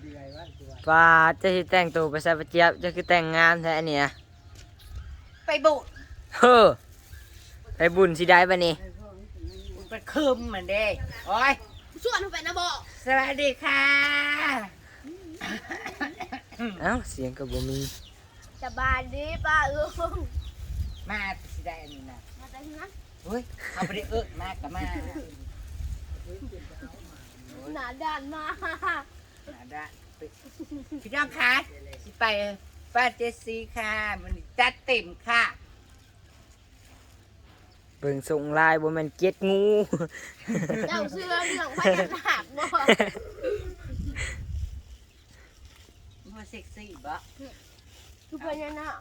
เดือยว่าตัวว่าจะสิแต่งตัวไปใส่ประเจี๊ยบจะคือแต่งงานแท้อันเนี่ยไปบุเฮ้อไปบุญสิได้ปะนี่มันคืมเหมือนเด้โอ้ยส่วนไปนะบอกสวัสดีค่ะ เอ้าเสียงก็บ่มีสบายดีป้าลุงมาสิได้อันนี้นะมาแต่นั้นเฮ้ยเอาไปได้เอิดมากกับมา หนาด้านมาหาได้พี่น้องคะสิไปป้านเจสซีค่ะมันจัดเต็มค่ะเบิ่งส่งลายบ่แม่นเก็ดงูเจ้าเสื้อเรื่องพญานาคบอกมันเซ็กซี่บ่คือพญานาค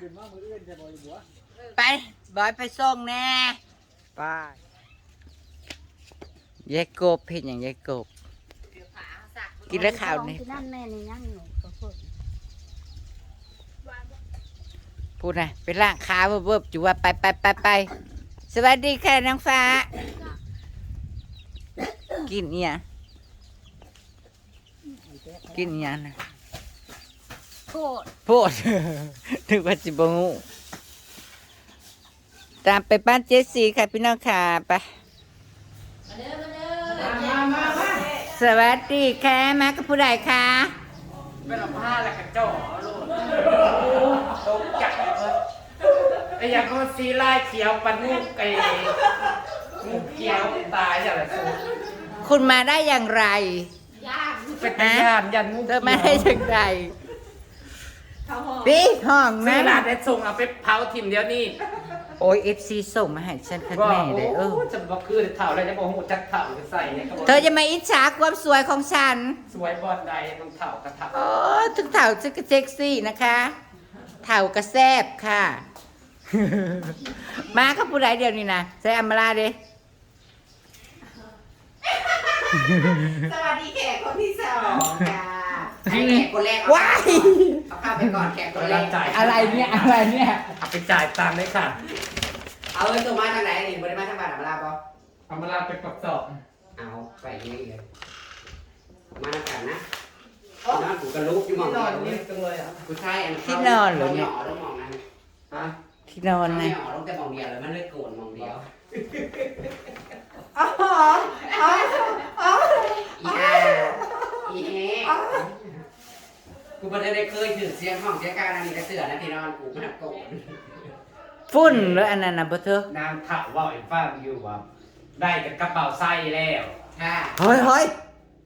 ขึ้นมามืออื่นจะบ่อยบัวไปบอยไปส่งแน่ ไป้ายายกบเฮ็ดหยังยายกบ กินแล้วข่าวนี่นั่นแม่นี่ยังหนูก็พูดพูดนะไปล่างขาเวิบๆจูว่าไปไปไปไปสวัสดีค่ะนางฟ้า กินเอียงกินเอียงนะโคตรพูดนึกว่าจิบงู ตามไปบ้านเจสซี่ค่ะพี่น้องค่ะไปสวัสดีค่ะมากับผู้ใดคะเป็นละผ้าและกระจอกลูกตกใจเลยไอ้ยังเขาซีไล่เขียวปันงูไก่งูเขียวตายอย่างไรสูคุณมาได้อย่างไรเป็นตาย่านยันงูเธอมาได้อย่างไรปีห้องซื้นั้อนร้านได้ส่งเอาไปเผาทิมเดียวนี่ โอ้ยเอฟซีส่งมาให้ฉันคักแม่เลยเออโจะบอกคือเถ่าอะไรจะบอกหูจักเถ่าไปใส่เนี่ยเธอจะมาอิจฉาความสวยของฉัน สวยบอลใดต้องเถ่ากระเถ่าโอ้ถึงเถ่าจะกเซ็กซี่นะคะ เถ่ากระแซบค่ะ มาครับผู้ใดเดียวนี่นะใส่อัมมาลาเด้สวัสดีแขกคนที่สองค่ะ ให้แขกคนแรกเอาว้ายเอาเข้าไปก่อนแขกคนแรรับกจ่ายอะไรเนี่ยอะไรเนี่ยเอาไปจ่ายตังค์เลยค่ะ เอาเงินตัวมาทางไหนนี่บริมาทางบ้านอัมราปะเอามาลาไปประกอบเอาไปนี่เลยมาทางกันนะนอนกูกระลุกอยู่หมองนเดีอนยวนี่จังเลยอะกูใช่อันที่นอนเหรอเนี่ยหลงหมองนั้นฮะที่นอนไม่ไงหอลงแต่หมองเดียวเลยมันเลยโกรธหมองเดียวอีอาอีเฮ กูไม่ได้เคยถือเสียงห้องเสียงการอันนี้กระเสือนะที่นอนกูมันโกรธฝุ่นแล้วอันนั้นนะบ่เธอนางถามว่าไอ้ฟ้าอยู่ว่าได้กับกระเป๋าไส้แล้ว ค่ะเฮ้ยเฮ้ย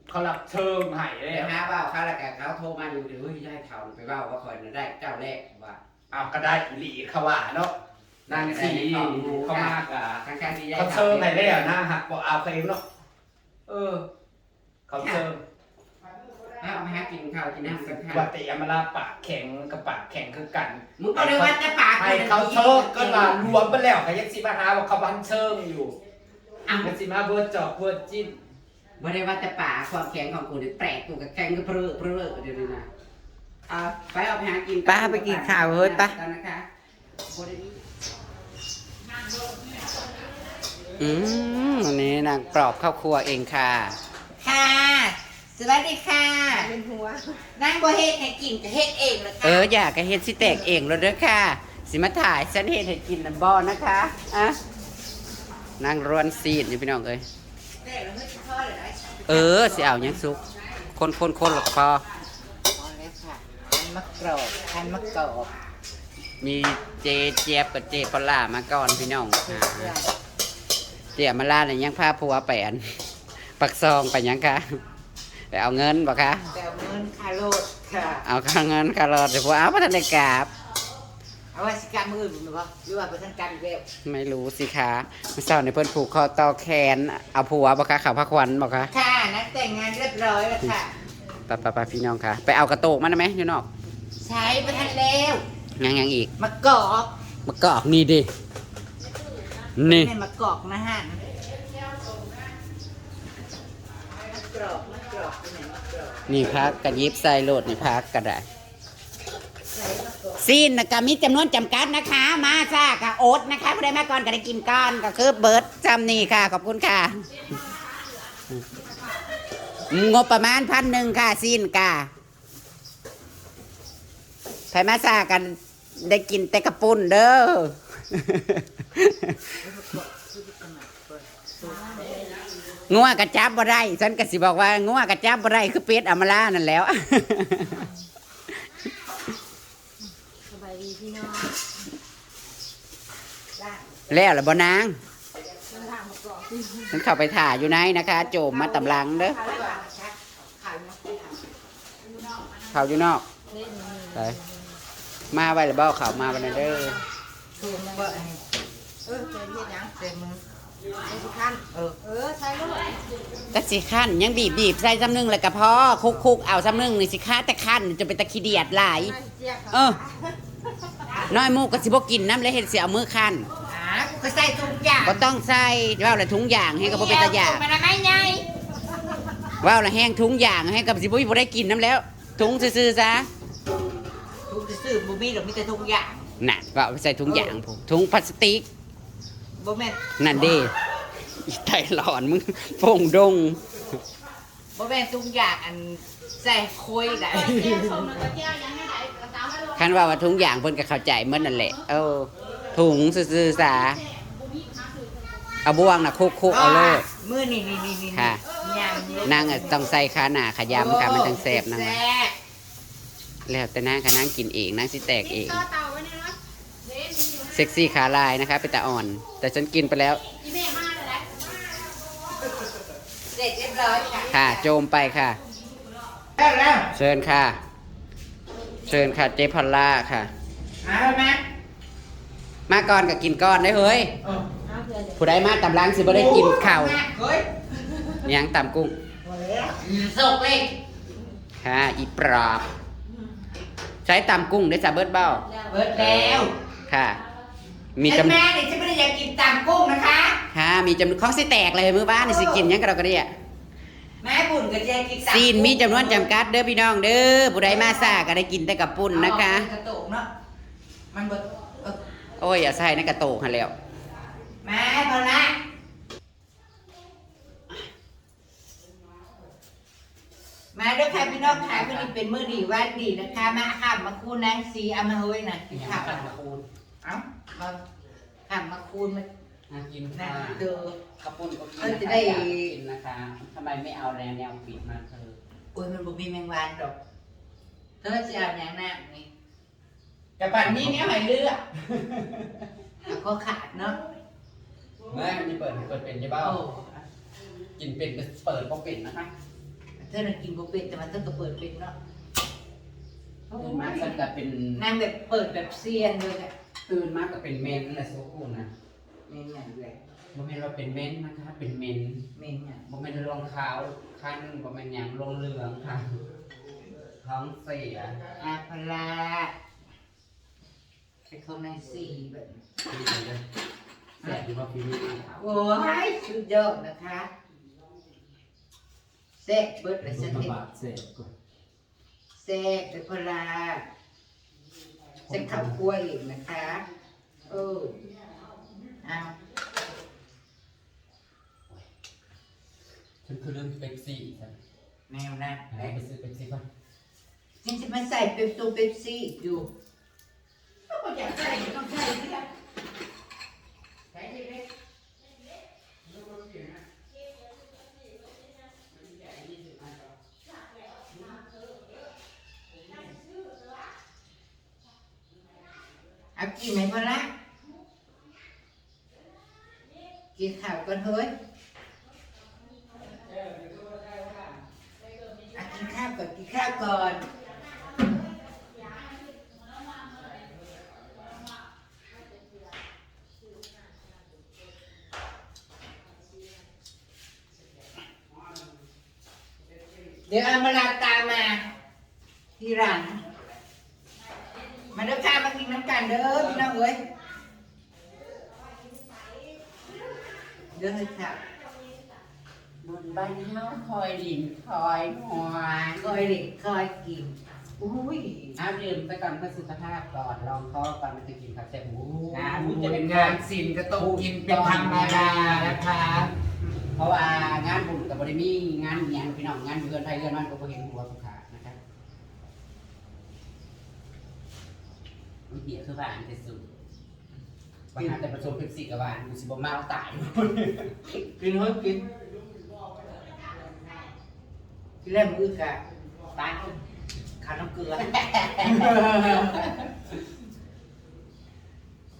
เขารับเชิงให้แล้เดี๋ยววหาว่าเขาแล้วกันเขาโทรมาอยู่เดี๋ยวเฮ้ยยายเขาไปว่าว่าคอยน่ะได้เจ้าแรกว่าเอาก็ได้อีหลีเขาว่าเนาะนางสีเขามากอะทางการที่ยายเขาเชิงให้แล้วนะหักบอกเอาเพลงเนาะเออ เขาเชิง ให้เอามาหากินข้าวกินน้ำกันค่ะวัติอมราปากแข็งกับปากแข็งคือกันมึงก็เลยว่าจะปากให้เขาเชิงก็มารวมไปแล้วเขายังสิมาหาว่าเขาบันเชิงอยู่อะมันสิมาเวิร์ดจอกเวิร์ดจิ้นบ่ได้ว่าจะปากความแข็งของกูเนี่ยแปลกกูกับแข็งก็เพลือเพลือเดี๋ยวนี้นะเอาไปเอาไปหากินป้าไปกินข้าวเฮ้ยป้ากันนะคะบ่ได้มี อืมวันนี้นางปลอบข้าวครัวเองค่ะค่ะ สวัสดีค่ะ เป็นหัวนางบ่เฮ็ดให้กินก็เฮ็ดเองเลยค่ะเอออยากก็เฮ็ดสิแตกเองแล้วเด้อค่ะ สิมาถ่ายฉันเฮ็ดให้กินน่ะบ่นะคะอะนางร้วนซีดอยู่พี่น้องเอ้ยเออสิเอาหยังสุก คนคนคนหลอกพอพอแล้วค่ะทันมะกรอกทันมะกรอกมีเจเจี๊ยบกับเจปลามาก่อนพี่น้องอ่าเจียมาลาเนี่ยยังพาผัวไปอันปักซองไปยังคะ ไปเอาเงินบ่คะแต่เอาเงินคาโรดค่ะ เอาค่าเงินค่ารถเดี๋ยวผัวเอาพัฒนากราบ เอาไว้สิการมืออื่นหรือเปล่าหรือว่าประทันการอีกแล้วไม่รู้สิคะเมื่อเช้าในเพิ่นผูกคอต่อแขน เอาผัวบ่คะเขาพักควันบ่คะค่ะนักแต่งงานเรียบร้อยแล้วค่ะ ไปไปไปพี่น้องค่ะ ไปเอากระโตกมาได้ไหมอยู่นอกใช้ประทันแล้วยังยังอีกมะกอกมากอกนี่ดินี่ไม่มะกอกนะฮะมะก รอกมะกรอกที่ไหนมะกรอกนี่พักกระยิบใส่โลดนี่พักกระได้ใส่มะกซีนนะก็มีจำนวนจำกัดนะคะ มาซ่ากับโอ๊ตนะคะผู้ใดมาก่อนก็ได้กินก่อนก็คือเบิร์ดจำนี่ค่ะ ขอบคุณค่ะ งบประมาณพันหนึ่งค่ะซีนค่ะไผมาซ่ากันได้กินแต่กระปุ่นเด้อ งัวกระจับบ่ได้ฉันก็สิบอกว่างัวกระจับบ่ได้คือเป็ดอำมาลานั่นแหล้ว สบายดีพี่น้องแล้วล่ะบ่นางฉันเข้าไปถ่ายอยู่ไหนนะคะ โจมมาตำลังเด้อเขาอยู่นอกไปมาไว้แล้วบ่เขามาวันนั้นเด้อถูกเอร์นี่เออเจอเฮ็ดหยังเต็มมือ เออคันเออ เออใช้ลูกแต่สิขั้นยังบีบบีบใส่ซ้ำนึงแล้วก็พอคุกคุกเอาซ้ำนึงนี่สิค้าแต่ขั้นจะเป็นตะขี้เดียดหลาย เจี๊ยบเออ น้อยหมูก็สิบ่กินน้ำแล้วเฮ็ดสิเอามือคั้นอ่ากูก็ใส่ทุกอย่างบ่ต้องใส่ว่าวละถุงยางให้ก็บ่เป็นตาอยากมันไม่ใหญ่ว่าวละแห้งถุงยางให้กับสิบ่บ่ได้กินน้ำแล้วถุงซื่อๆซะทุกซื้อบ่มีดอกมีแต่ทุกอย่างน่ะว่าเอาไปใส่ถุงยางผมถุงพลาสติก บ่แม่นนั่นเด้อีไตหลอนมึงโป่งดงบ่แม่นทุกอย่างอันใส่คุยได้เจี๊ยบชมแล้วก็เจี๊ยบยังไม่ไหนกระตามไม่ลงคันว่าว่าถุงยางเพิ่นก็เข้าใจเหมือนนั่นแหละเออถุงซื่อๆซะเอาบ่วงน่ะคุกๆเอาเลยมือนี่นี่นี่นี่ค่ะย่างนางอะต้องใส่ขาหน้าขยำค่ะมันจังแซ่บนางว่าแซ่บแล้วแต่นางค่ะนางกินเองนางสิแตกเอง เซ็กซี่ขาลายนะคะเป็นตาอ่อน แต่ฉันกินไปแล้วอีแม่มาเลยแหละเสร็จเรียบร้อยค่ะค่ะ โจมไปค่ะ แล้วแล้วเชิญค่ะ เชิญค่ะเจพอลล่าค่ะมาแล้วนะมาก่อนกับกินก้อนได้เฮ้ย เออเอาเพื่อนเดี๋ยวผู้ใดมาตำลังสิบ่ได้กินข้าวเฮ้ยยังตำกุ้ง สกเลยค่ะ อีปรอบใช้ตำกุ้งได้จ้ะเบิร์ดเบ้า เบิดแล้ว ค่ะ มีฉันจำแม่เนี่ยฉันไม่ได้อยากกินตามกุ้งนะคะค่ะมีจำนวนของสิแตกเลยมือบ้านนี่สิกินหยังกระดอกกระเดียแม่บุญก็จะกินตามซีนมีจำนวนจำกัดเด้อพี่น้องเด้อผู้ใดมาซ่าก็ได้กินแต่กับปุ่นนะคะ เอากระโตกเนาะมันเบิดเออโอ้ยอย่าใส่ในกระโตกหันแล้ว แม่พอละมาด้วยค่ะพี่น้องค่ะวันนี้เป็นมื้อดีวันดีนะคะ มาข้ามมาคูนนางสีเอามาเฮ้ยน่ะกินข้าวกัน เอ้ามาข้ามมาคูนมาน่ากินนั่ค่ะนเจอข้าวปุ้นก็กินเออนะจะคะได้ อยากกินนะคะทำไมไม่เอาแนวแนวปิดมาเธอโอ้ยมันบ่มีแมงวันดอกเธอจะเอาอย่างนั้นนี่แต่ปันนี้เนี่ยให้เลือกเอาก็ขาดเนาะเมื่อมันจะเปิดเปิดเป็นใช่เปล่าโอ้กินเป็นก็เปิดก็เป็นนะคะเธอน่ะกินบ่เป็นแต่มันเธอก็เปิดเป็นเนาะตื่นมาก็จะเป็น นางแบบเปิดแบบเซียนเลยอะ ตื่นมาก็เป็นเมนแหละโซกูนะเมนอย่างเลยโมเมนว่าเป็นเมนนะคะ เป็นเมนเมนอย่างโมเมนรองขาวคันโมเมนอย่างรองเหลืองค่ะท้องเสียอาพลาเป็นคนในสี่แบบแสบอยู่ว่าพี่นี่ขาวโอ้ยสุดยอดนะคะแซ่บเบิดเลยฉันเห็นเสพก่อนแซ่บเป็นพลา ฉันขับคั่วเองนะคะ เออเอาฉันคือเรื่องเป๊ปซี่จ้ะแมวนะไหนไปซื้อเป๊ปซี่ก่อนฉันจะมาใส่เป๊ปซูเป๊ปซี่อยู่ก็อยากใส่ต้องใส่เพื่อใส่ดิเป๊ป กินไหมพอละกินข้าวก่อนเฮ้ยอะกินข้าวก่อนกินข้าวก่อนเดี๋ยวอามาลาตามมาทีหลัง มาเด้อค่ะมากินน้ำกันเด้อพี่น้องเอ้ยเด้อเลยค่ะบนบ้านเฮาคอยหลินคอยหวานคอยเด็กคอยกินอุ้ยอ้าวดื่มไปก่อนเพื่อสุขภาพก่อนลองคอก่อนมันจะกินข้าวแซ่บหมูงานจะเป็นงานศิลป์ก็ต้องกินเป็นธรรมดานะคะ เพราะว่างานบุญกับบริมีงานเนียงพี่น้องงานเพื่อนไทยเพื่อนมันก็บ่เห็นหัวสุขานะครับ มันเหี้ยคือบ้านที่สุดปัญหาแต่ประสบเพชรสิกับบ้านกูสิบ่มาเอาตายกินเฮ้ยกินที่แรกมือกะตายขาดน้ำเกลือ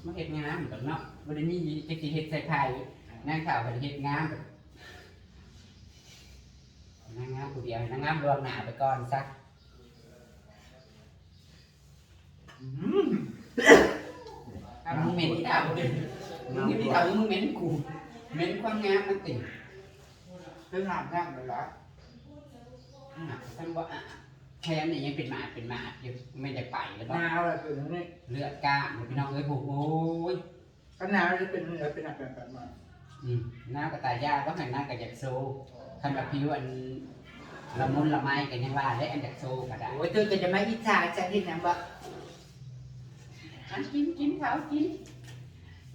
มาเฮ็ดงานเหมือนกันเนาะบ่ได้มีจักสิเฮ็ดใส่ไข่นางข่าวบ่ได้เฮ็ดงานแบบนางงามผู้เดียวนางงามรวมหน้าไปก่อนซะถ้ามึงเหม็นที่ดาวมึงเหม็นที่ดาวมึงเหม็นกูเหม็นความงามมันติเรื่องงานงานเลยเหรออะท่านว่าอะแค่นี้ยังเป็นหมาเป็นหมาอยู่ไม่ได้ไปแล้วหก็นาวอะไรเป็นนี่เลือดกล้ามพี่น้องเอ้ยโอ้โหยก็หนาวจะเป็นอะไรเป็นอะไรแบบมาอืมหน้ากับตายากก็หันหน้ากับอยากโซคันแบบผิวอันละมุนละไม้กันยังว่าได้อันอยากโซก็ได้โอ้ยเธอก็จะไม่อิจฉาฉันที่นั่นบ่อันกินกินเขากินห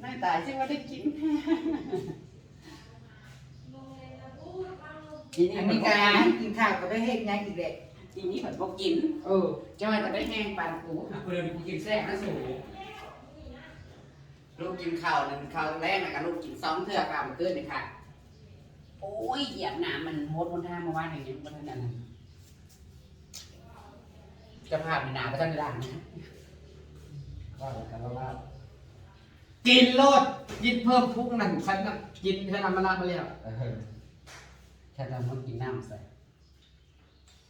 น้าตายใช่ว่าได้กินทีนี้อันมันนี้ก็การกินข้าวก็ได้เฮ็ดงานอีกแหละทีนี้มันก็กินเออจ้อยก็ได้แห้งปานกูหาคนเดินกูกินแซ่บนะสูลูกกินข้าวหนึ่งข้าวแรกนะกับลูกกินสองเทื่อข้าวมันเกินเลยค่ะ โอ้ยเหยียบหนามันโหดบนท่าเมื่อวานอย่างนี้บนท่านั้นน่ะจะพาไปหนาก็จะไม่ได้นะว่ากันว่า กินโลดกินเพิ่มพุกหนึ่งฉันน่ะกินเท่านั้นมาลามาแล้วเออแค่เราต้องกินน้ำใส่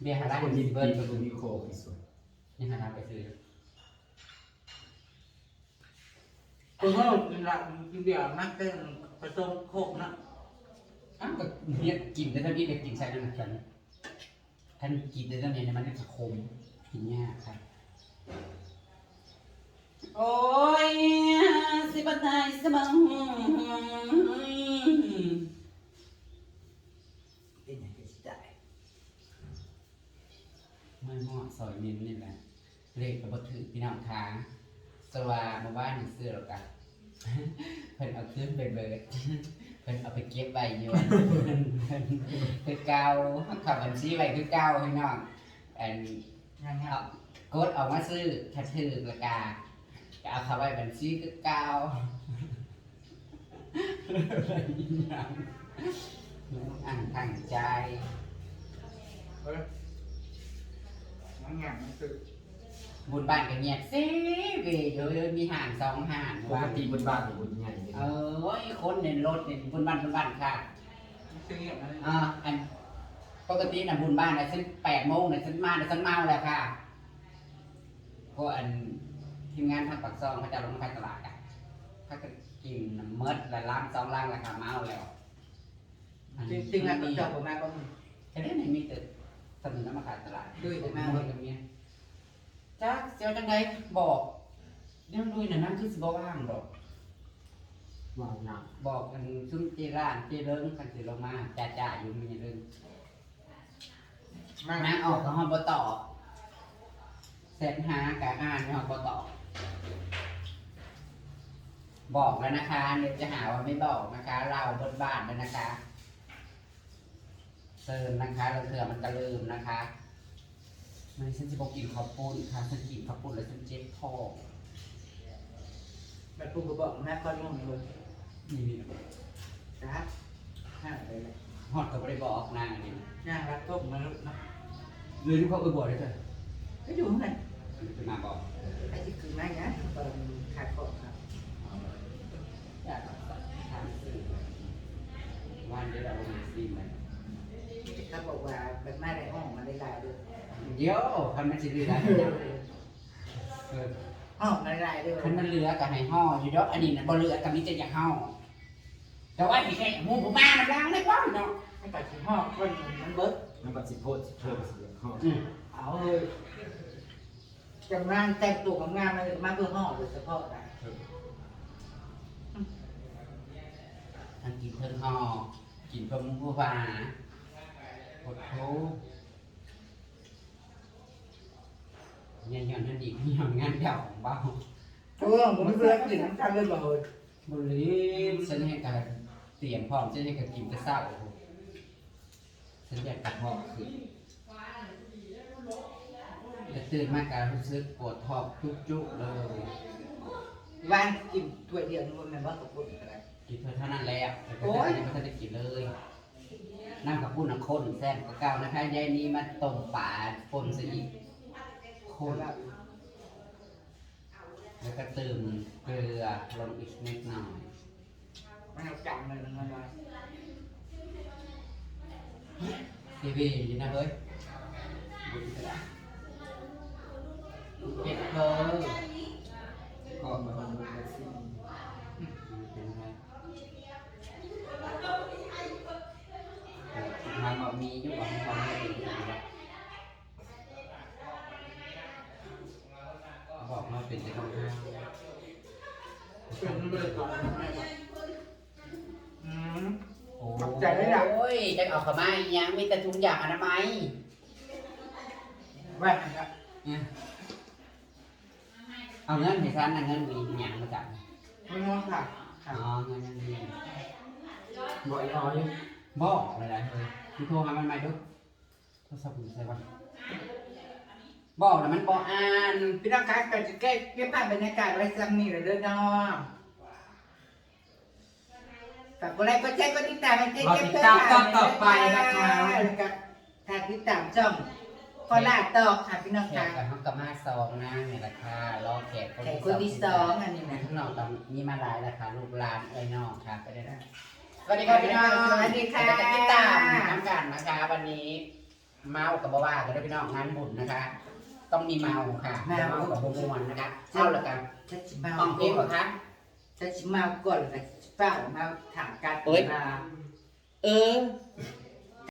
เบียร์หาร้านคนยินเบิเบิร์ร์นนกับมีโคที่สุดยังหาร้านไปซื้อคุณพ่อกินละกินเบียร์นักเต้นผสมโคกนะอ้าวก็เนี่ยกินแต่ถ้าพี่ไปกินใส่น้ำแข็งท่านกินแต่ตอนนี้เนี่ยมันจะคมกินยากครับ โอ้ยสิบันไดสมองเป็นอย่างที่ได้ไม่เหมาะซอยมินนี่แหละเลขกับบถือพี่น้องค้าสว่ามาบ้านหนึ่งเสื้อหรอกกันเพิ่นเอาขึ้นไปเบิดเพิ่นเอาไปเก็บไว้อยู่คือเก่าขับบัญชีไว้คือเก่าพี่น้องอันงานงาเอานกดออกมาซื้อถ้าถือราคา ก็เอาเข้าไว้บัญชีคือเก่าอันตั้งใจงานงานมันคือบุญบ้านก็เงียบซิเวยเดี๋ยวมีห่านสองห่านปกติบนบ้านหรือบนใหญ่เนี่ยเออคนเน้นรถเนี่ยบุญบ้านบุญบ้านค่ะคืออย่างนั้นอ่าอันปกตินะบุญบ้านนะฉันแปดโมงนะฉันมานะฉันเมาแล้วค่ะเพราะอัน ทีมงานทางปักซองเขาจะลงไปตลาดกันเขาก็กินน้ำเมดละล้างสองล้างแล้วค่ะเมาแล้วจริงจริงๆแล้วก็จบออกมาก็มีแค่นี้ไม่มีแต่สนุนน้ำมาขายตลาดด้วยแต่แต่เมาเมาเลยกับเมียจ้าเจ้าจังไดบอกเรื่องดุยน่ะนั่นคือสิบ่ว่างดอกวางหนักบอกกันซุ้มเจร้านเจเริงกันสิเรามาจ่าจ่าอยู่มีเรื่องมามาออกกับห้องบต่อเสร็จหากับอ่านในห้องบต่อ บอกแล้วนะคะเดี๋ยวจะหาว่าไม่บอกนะคะ เราบนบ้านแล้วนะคะเซิร์นนะคะเราเถื่อมันกระลืมนะคะมันฉันจะบอกกินข้าวปุ้นค่ะฉันกินข้าวปุ้นแล้วฉันเจ็บท้องแบบพูดก็บอกแม่ก็นุ่มเลยนี่นี่นะห้าเลยเลยฮอดก็ไม่ได้บอกนางอันนี้ย่างรักต้มมาแล้วนะเลยที่เขาเออบอกเลยจ้ะก็อยู่ข้างในจะมาบอกไอ้ที่คือแม่เนี้ยตอนขาดของครับ อยากถามสื่อ วันเดียวเราลงซีมเลยเขาบอกว่าแบบแม่ในห้องมันได้ลายด้วยเดี๋ยวคันมันสิเหลือเออห้องมันได้ลายด้วยคันมันเหลือกับให้ห่ออยู่ดอกอันนี้น่ะบ่เหลือกับมิจะอยากห่อแต่ว่าอีกแค่หมูผมมามันล้างได้ป่ะเนาะให้ปัดชิ้นห้องคนมันเบิดมันก็สิโพดเพิ่มเสียงห้องอืมเอาเลยจำนานแต่งตัวกับงานมาเลยมาเพื่อห้องโดยเฉพาะได้ ทั้งกินเพิ่งหอกินเพิ่งผู้ฟ้าปวดโถเงี้ยย้อนนั่นดีเงี้ยงานเก่าของเบ้าโอ้ผมไม่เคยกินน้ำตาลเลยบ่เฮ้ยบุริฉันให้การเตรียมพร้อมฉันให้การกินจะเศร้าฉันอยากกระเพาะขึ้นแต่ตื่นมาการรู้สึกปวดท้องจุกๆเลยวันกินถ้วยเดียวนึกว่าแม่บ้านกับคนอะไร กินเพื่อเท่านั้นแล้วแต่ก็โอ้ยยังไม่ทันได้กินเลยน้ำกับปุ้นน้ำข้นแซ่บกว่าเก่านะคะยายนี้มาต้มป่าปนซะอีกคข้นนละแล้วก็เติมเกลือลงอีกนิดหน่อยมันเอาจังเลยมันมาทีวีอยู่นะเฮ้ยบุญกระดาษเก็บเลยก็มาทำแบบนี้ เป็นไงทางบอกมีอยู่บอกทางไม่ดีอยู่แล้วบอกมาเป็นจะต้องห้ามเป็นเลยตัวอืมโอ้ใจด้วยนะโอ้ยจะเอาขมาอีหยังมีแต่ถุงยางอนามัยว่าครับเนี่ยเอาเงินให้ฉันนะเงินมีหยังมาจากไม่ง้อค่ะอ๋อเงินนั่นบ่อยน้อยบอกเลยนะเฮ้ย มึงโทรหามันไหมดูโทรศัพท์มึงใช่ปะบอกแล้วมันบอกอ่านพี่น้องคะก็จะแก้เก็บภาพบรรยากาศไว้ซ้ำนี่เลยเด้อน้องฝากกดไลค์กดแชร์กดติดตามให้เจ๊รอเก็บติดเพื่อตามตอนต่อไปนะคะ แล้วก็ถ้าติดตามช่องพอลาตอกค่ะพี่น้องแขค่ะกกับห้องกับมาซองนะเนี่ยราคารอแขกคนแขกที่คนที่สองอันนี้นะ ข้างนอกตอนมีมาหลายราคาลูกหลานเอ้ยนอกค่ะไปได้นะ สวัสดีครับพี่น้องสวัสดีค่ะเยวจะติดตามน้ำกันนะคะ วันนี้เมากับบ่ว่ากันด้วยพี่น้องงานบุญนะคะ ต้องมีเมาค่ะเมากับบ่มวนนะคะเมาแล้วกันจะชิมาห้องเพลงเหรอคะจะชิมาก่อนแล้วก็เฝ้ามาถามการเอ้ยมาเออ